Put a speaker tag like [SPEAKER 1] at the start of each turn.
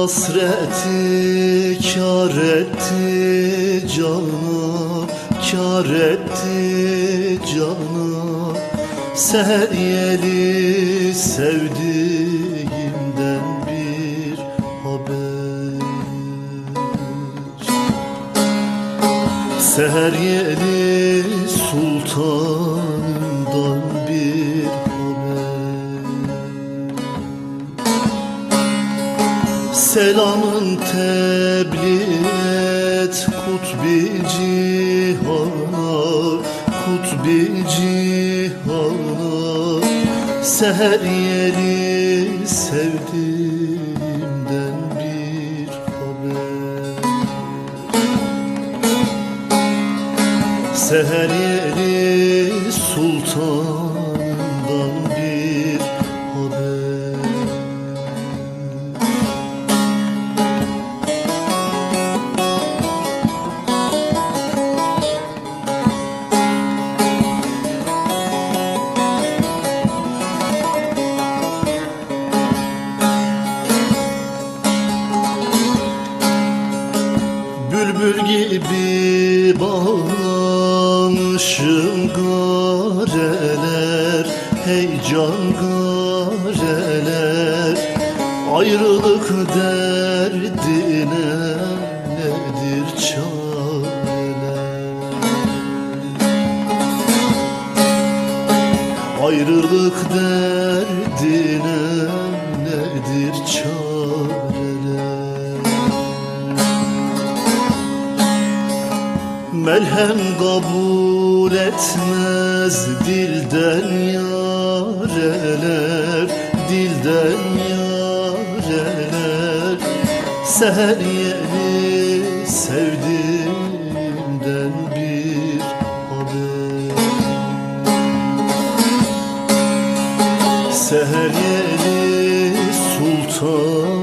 [SPEAKER 1] hasreti kar etti cana Kar etti cana Seher yeli sevdiğimden bir haber. Seher yeli sultanımdan Selamın tebliğ et kutbi cihana Kutbi cihana. Seher yeli sevdiğimden bir Seher yeli sultandan gibi bağlanmışım gareler Heyecan gareler. Ayrılık derdine nedir çareler? Ayrılık derdine Melhem kabul etmez dilden yareler Dilden yareler Seher yeni sevdiğimden bir haber. Seher yeni sultan